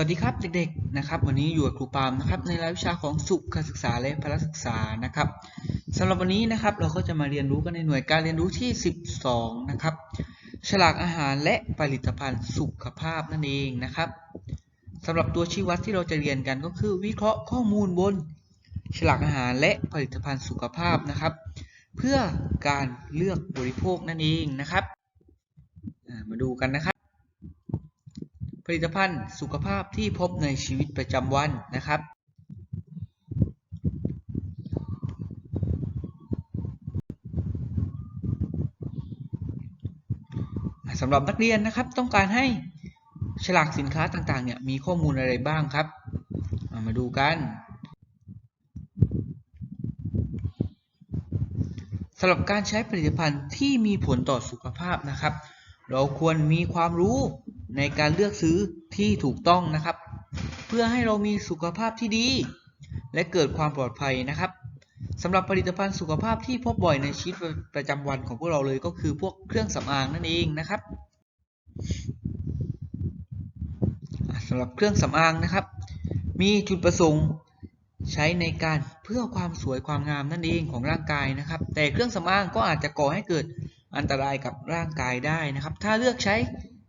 วัสดีครับเด็กๆนะครับ วันนี้อยู่กับครูปาล์มนะครับในรายวิชาของสุขศึกษาและพละศึกษานะครับสำหรับวันนี้นะครับเราก็จะมาเรียนรู้กันในหน่วยการเรียนรู้ที่ 12 นะครับ ฉลากอาหารและผลิตภัณฑ์สุขภาพนั่นเองนะครับสำหรับตัวชี้วัดที่เราจะเรียนกันก็คือ วิเคราะห์ข้อมูลบน ฉลากอาหารและผลิตภัณฑ์สุขภาพนะครับ เพื่อการเลือกบริโภคนั่นเองนะครับมาดูกันนะครับ ผลิตภัณฑ์สุขภาพที่พบในชีวิตประจำวันนะครับ สำหรับนักเรียนนะครับต้องการให้ฉลากสินค้าต่างๆเนี่ยมีข้อมูลอะไรบ้างครับเอามาดูกันสำหรับการใช้ผลิตภัณฑ์ที่มีผลต่อสุขภาพนะครับ เราควรมีความรู้ ในการเลือกซื้อที่ถูกต้องนะครับ เพื่อให้เรามีสุขภาพที่ดี และเกิดความปลอดภัยนะครับสำหรับผลิตภัณฑ์สุขภาพที่พบบ่อยในชีวิตประจำวันของพวกเราเลยก็คือพวกเครื่องสำอางนั่นเองนะครับสำหรับเครื่องสำอางนะครับ มีจุดประสงค์ใช้ในการเพื่อความสวยความงามนั่นเองของร่างกายนะครับ แต่เครื่องสำอางก็อาจจะก่อให้เกิดอันตรายกับร่างกายได้นะครับ ถ้าเลือกใช้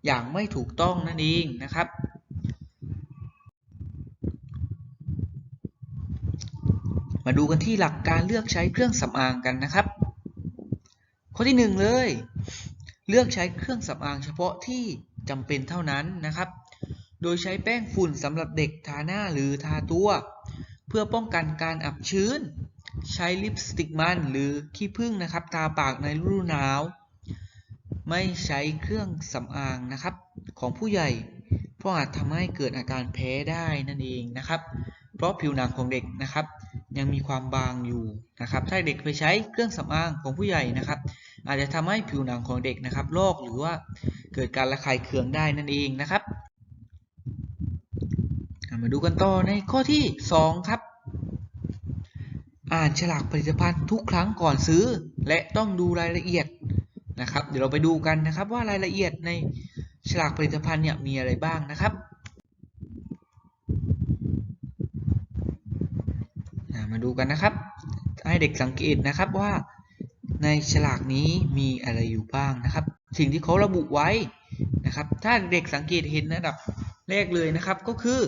อย่างไม่ถูกต้องนั่นเองนะครับ มาดูกันที่หลักการเลือกใช้เครื่องสำอางกันนะครับ ข้อที่หนึ่งเลย เลือกใช้เครื่องสำอางเฉพาะที่จำเป็นเท่านั้นนะครับ โดยใช้แป้งฝุ่นสำหรับเด็กทาหน้าหรือทาตัว เพื่อป้องกันการอับชื้น ใช้ลิปสติกมันหรือขี้ผึ้งนะครับ ทาปากในฤดูหนาว ไม่ใช้เครื่องสำอางนะครับ ของผู้ใหญ่ เพราะอาจทำให้เกิดอาการแพ้ได้นั่นเองนะครับ เพราะผิวหนังของเด็กนะครับ ยังมีความบางอยู่นะครับ ถ้าเด็กไปใช้เครื่องสำอางของผู้ใหญ่นะครับ อาจจะทำให้ผิวหนังของเด็กนะครับลอกหรือว่าเกิดการระคายเคืองได้นั่นเองนะครับมาดูกันต่อในข้อที่ 2 ครับ อ่านฉลากผลิตภัณฑ์ทุกครั้งก่อนซื้อ และต้องดูรายละเอียด นะครับ เดี๋ยวเราไปดูกันนะครับว่ารายละเอียดในฉลากผลิตภัณฑ์เนี่ยมีอะไรบ้างนะครับมาดูกันนะครับ ให้เด็กสังเกตนะครับว่าในฉลากนี้มีอะไรอยู่บ้างนะครับ สิ่งที่เขาระบุไว้นะครับ ถ้าเด็กสังเกตเห็นระดับแรกเลยนะครับก็คือ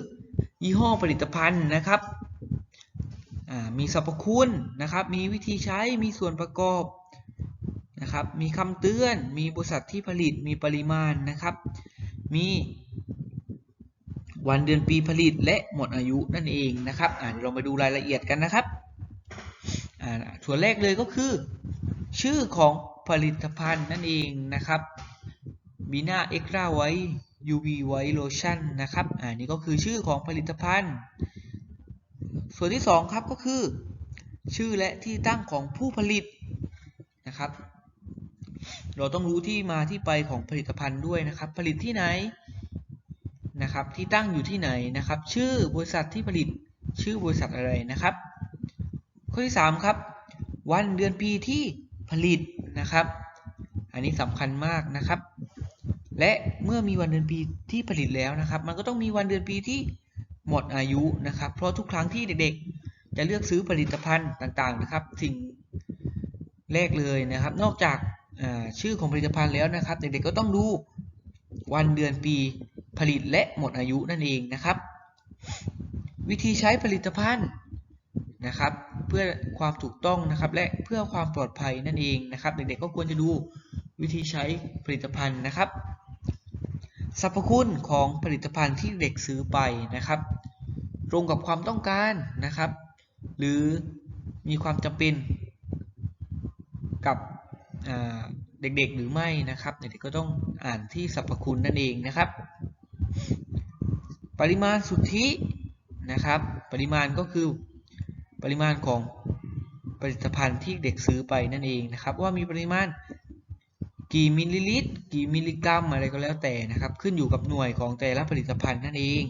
ยี่ห้อผลิตภัณฑ์นะครับมีสรรพคุณนะครับ มีวิธีใช้มีส่วนประกอบ นะครับ มีคำเตือน มีบริษัทที่ผลิต มีปริมาณนะครับ มีวันเดือนปีผลิตและหมดอายุนั่นเองนะครับอ่าเดี๋ยวเรามาดูรายละเอียดกันนะครับอ่าส่วนแรกเลยก็คือ ชื่อของผลิตภัณฑ์นั่นเองนะครับบีนาเอ็กซ์ราไว้ UV ไว้โลชั่นนะครับอ่านี่ก็คือชื่อของผลิตภัณฑ์ ส่วนที่สองครับก็คือ ชื่อและที่ตั้งของผู้ผลิตนะครับ เราต้องรู้ที่มาที่ไปของผลิตภัณฑ์ด้วยนะครับ ผลิตที่ไหนนะครับ ที่ตั้งอยู่ที่ไหนนะครับ ชื่อบริษัทที่ผลิตชื่อบริษัทอะไรนะครับ ข้อที่สามครับ วันเดือนปีที่ผลิตนะครับ อันนี้สำคัญมากนะครับ และเมื่อมีวันเดือนปีที่ผลิตแล้วนะครับ มันก็ต้องมีวันเดือนปีที่หมดอายุนะครับ เพราะทุกครั้งที่เด็กๆ จะเลือกซื้อผลิตภัณฑ์ต่างๆนะครับ สิ่งแรกเลยนะครับ นอกจาก ชื่อของผลิตภัณฑ์แล้วนะครับ เด็กๆก็ต้องดูวันเดือนปีผลิตและหมดอายุนั่นเองนะครับ วิธีใช้ผลิตภัณฑ์นะครับ เพื่อความถูกต้องนะครับและเพื่อความปลอดภัยนั่นเองนะครับ เด็กๆก็ควรจะดูวิธีใช้ผลิตภัณฑ์นะครับสรรพคุณของผลิตภัณฑ์ที่เด็กซื้อไปนะครับ ตรงกับความต้องการนะครับ หรือมีความจำเป็นกับ เด็กๆหรือไม่นะครับเด็กๆก็ต้องอ่านที่สรรพคุณนั่นเองนะครับ ปริมาณสุทธินะครับ ปริมาณก็คือปริมาณของผลิตภัณฑ์ที่เด็กซื้อไปนั่นเองนะครับ ว่ามีปริมาณกี่มิลลิลิตร กี่มิลลิกรัมอะไรก็แล้วแต่นะครับ ขึ้นอยู่กับหน่วยของแต่ละผลิตภัณฑ์นั่นเอง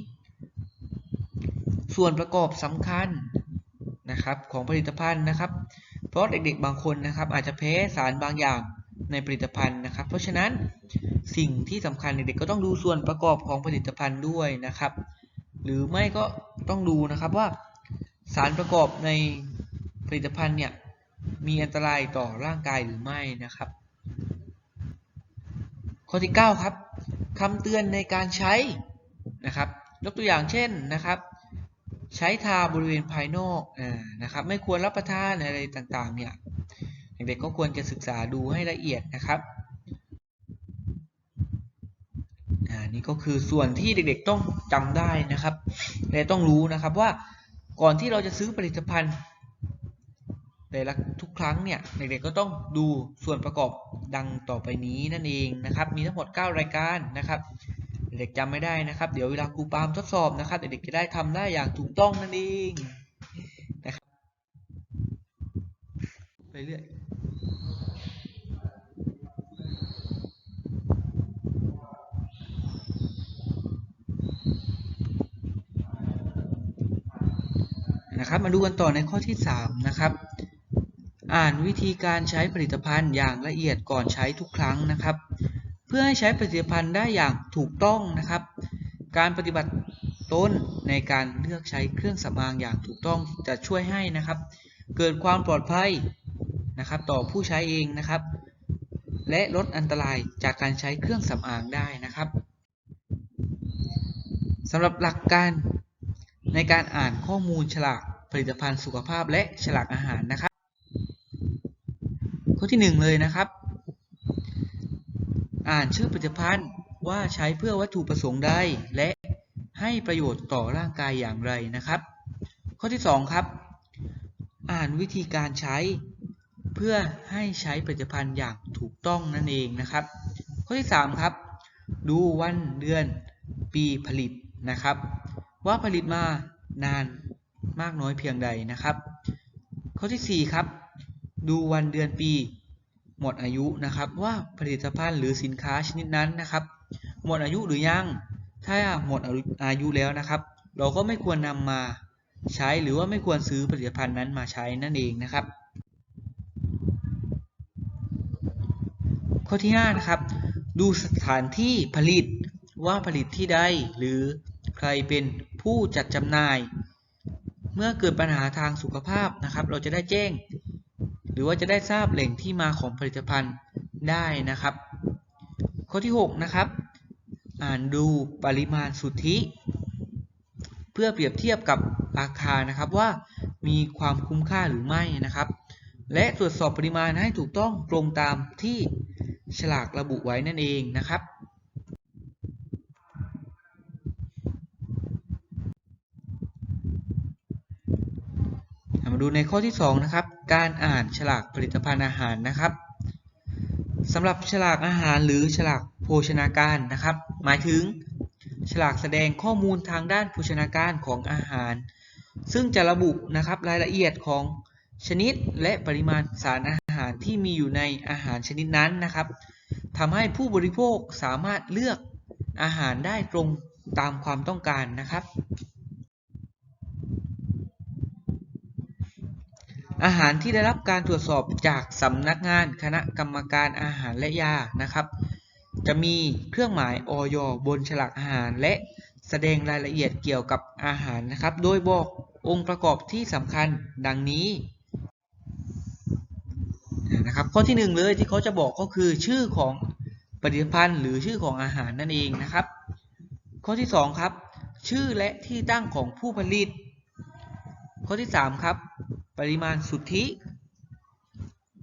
ส่วนประกอบสำคัญนะครับของผลิตภัณฑ์นะครับ เพราะเด็กๆบางคนนะครับ อาจจะแพ้สารบางอย่างในผลิตภัณฑ์นะครับ เพราะฉะนั้นสิ่งที่สำคัญเด็กๆก็ต้องดูส่วนประกอบของผลิตภัณฑ์ด้วยนะครับ หรือไม่ก็ต้องดูนะครับว่า สารประกอบในผลิตภัณฑ์เนี่ยมีอันตรายต่อร่างกายหรือไม่นะครับ ข้อที่ 9 ครับคำเตือนในการใช้นะครับ ยกตัวอย่างเช่นนะครับ ใช้ทาบริเวณภายนอกอนะครับ ไม่ควรรับประทานอะไรต่างๆ เนี่ยเด็กๆก็ควรจะศึกษาดูให้ละเอียดนะครับอ่านี่ก็คือส่วนที่เด็กๆต้องจำได้นะครับและต้องรู้นะครับว่าก่อนที่เราจะซื้อผลิตภัณฑ์แต่ละทุกครั้งเนี่ยเด็กๆก็ต้องดูส่วนประกอบดังต่อไปนี้นั่นเองนะครับ มีทั้งหมด 9 รายการนะครับ เด็กจำไม่ได้นะครับ เดี๋ยวเวลาครูปาล์มทดสอบนะครับ เด็กๆจะได้ทำได้อย่างถูกต้องนั่นเองนะครับไปเรื่อยนะครับมาดูกันต่อในข้อที่ 3 นะครับ อ่านวิธีการใช้ผลิตภัณฑ์อย่างละเอียดก่อนใช้ทุกครั้งนะครับ เพื่อให้ใช้ผลิตภัณฑ์ได้อย่างถูกต้องนะครับ การปฏิบัติต้นในการเลือกใช้เครื่องสำอางอย่างถูกต้องจะช่วยให้นะครับ เกิดความปลอดภัยนะครับ ต่อผู้ใช้เองนะครับ และลดอันตรายจากการใช้เครื่องสำอางได้นะครับสำหรับหลักการในการอ่านข้อมูลฉลากผลิตภัณฑ์สุขภาพและฉลากอาหารนะครับ ข้อที่ 1 เลยนะครับ อ่านชื่อผลิตภัณฑ์ว่าใช้เพื่อวัตถุประสงค์ใดและให้ประโยชน์ต่อร่างกายอย่างไรนะครับ ข้อที่ 2 ครับ อ่านวิธีการใช้ เพื่อให้ใช้ผลิตภัณฑ์อย่างถูกต้องนั่นเองนะครับ ข้อที่ 3 ครับ ดูวันเดือนปีผลิตนะครับ ว่าผลิตมานานมากน้อยเพียงใดนะครับ ข้อที่ 4 ครับ ดูวันเดือนปี หมดอายุนะครับว่าผลิตภัณฑ์หรือสินค้าชนิดนั้นนะครับ หมดอายุหรือยัง ถ้าหมดอายุแล้วนะครับ เราก็ไม่ควรนำมาใช้หรือว่าไม่ควรซื้อผลิตภัณฑ์นั้นมาใช้นั่นเองนะครับ ข้อที่5นะครับ ดูสถานที่ผลิตว่าผลิตที่ใดหรือใครเป็นผู้จัดจำหน่าย เมื่อเกิดปัญหาทางสุขภาพนะครับ เราจะได้แจ้ง หรือว่าจะได้ทราบแหล่งที่มาของผลิตภัณฑ์ได้นะครับ ข้อที่ 6 นะครับ อ่านดูปริมาณสุทธิ เพื่อเปรียบเทียบกับราคานะครับว่ามีความคุ้มค่าหรือไม่นะครับ และตรวจสอบปริมาณให้ถูกต้องตรงตามที่ฉลากระบุไว้นั่นเองนะครับ มาดูในข้อที่2นะครับ การอ่านฉลากผลิตภัณฑ์อาหารนะครับสำหรับฉลากอาหารหรือฉลากโภชนาการนะครับ หมายถึง ฉลากแสดงข้อมูลทางด้านโภชนาการของอาหาร ซึ่งจะระบุนะครับรายละเอียดของชนิดและปริมาณสารอาหารที่มีอยู่ในอาหารชนิดนั้นนะครับทำให้ผู้บริโภคสามารถเลือกอาหารได้ตรงตามความต้องการนะครับ อาหารที่ได้รับการตรวจสอบจากสำนักงานคณะกรรมการอาหารและยานะครับ จะมีเครื่องหมายออยบนฉลากอาหารและแสดงรายละเอียดเกี่ยวกับอาหารนะครับ โดยบอกองค์ประกอบที่สำคัญดังนี้นะครับข้อที่ 1 เลยที่เขาจะบอกก็คือชื่อของผลิตภัณฑ์หรือชื่อของอาหารนั่นเองนะครับ ข้อที่ 2 ครับ ชื่อและที่ตั้งของผู้ผลิต ข้อที่ 3 ครับ ปริมาณสุทธิ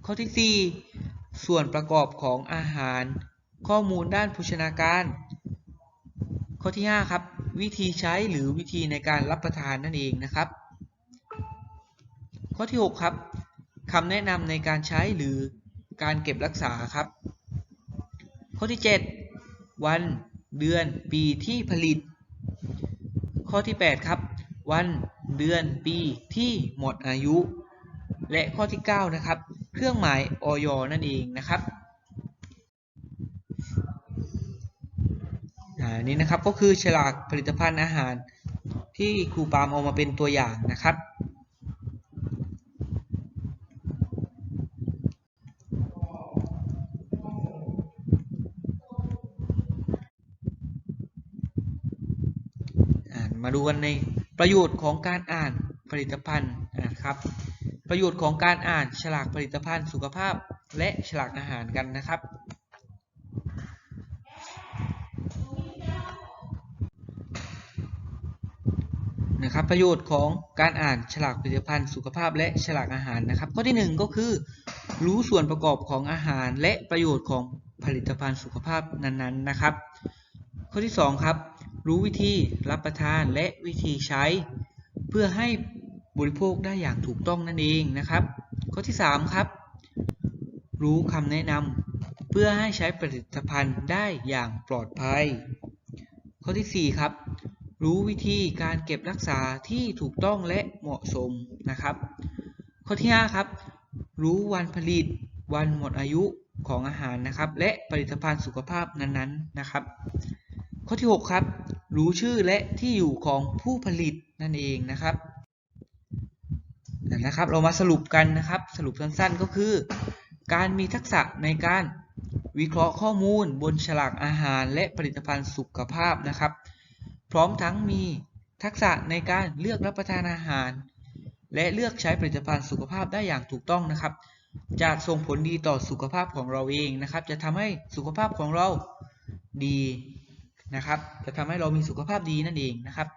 ข้อที่ 4 ส่วนประกอบของอาหาร ข้อมูลด้านโภชนาการ ข้อที่ 5 ครับ วิธีใช้หรือวิธีในการรับประทานนั่นเองนะครับ ข้อที่ 6 ครับคำแนะนำในการใช้หรือการเก็บรักษาครับ ข้อที่ 7 วันเดือนปีที่ผลิต ข้อที่ 8 ครับ วัน เดือนปีที่หมดอายุ และข้อที่ 9 นะครับ เครื่องหมายออยนั่นเองนะครับอันนี้นะครับก็คือฉลากผลิตภัณฑ์อาหารที่ครูปาล์มเอามาเป็นตัวอย่างนะครับ มาดูกันใน ประโยชน์ของการอ่านผลิตภัณฑ์นะครับ ประโยชน์ของการอ่านฉลากผลิตภัณฑ์สุขภาพและฉลากอาหารกันนะครับ นะครับ ประโยชน์ของการอ่านฉลากผลิตภัณฑ์สุขภาพและฉลากอาหารนะครับ ข้อที่ 1 ก็คือ รู้ส่วนประกอบของอาหาร และประโยชน์ของผลิตภัณฑ์สุขภาพนั้นๆนะครับ ข้อที่ 2 ครับ รู้วิธีรับประทานและวิธีใช้ เพื่อให้บริโภคได้อย่างถูกต้องนั่นเองนะครับ ข้อที่ 3 ครับ รู้คำแนะนำเพื่อให้ใช้ผลิตภัณฑ์ได้อย่างปลอดภัย ข้อที่ 4 ครับ รู้วิธีการเก็บรักษาที่ถูกต้องและเหมาะสมนะครับ ข้อที่ 5 ครับ รู้วันผลิต วันหมดอายุของอาหารนะครับ และผลิตภัณฑ์สุขภาพนั้นๆนะครับ ข้อที่ 6 ครับ รู้ชื่อและที่อยู่ของผู้ผลิตนั่นเองนะครับนะครับเรามาสรุปกันนะครับ สรุปสั้นๆก็คือ การมีทักษะในการวิเคราะห์ข้อมูลบนฉลากอาหารและผลิตภัณฑ์สุขภาพนะครับ พร้อมทั้งมีทักษะในการเลือกรับประทานอาหาร และเลือกใช้ผลิตภัณฑ์สุขภาพได้อย่างถูกต้องนะครับ จะส่งผลดีต่อสุขภาพของเราเองนะครับ จะทำให้สุขภาพของเราดี นะครับ จะทำให้เรามีสุขภาพดีนั่นเองนะครับ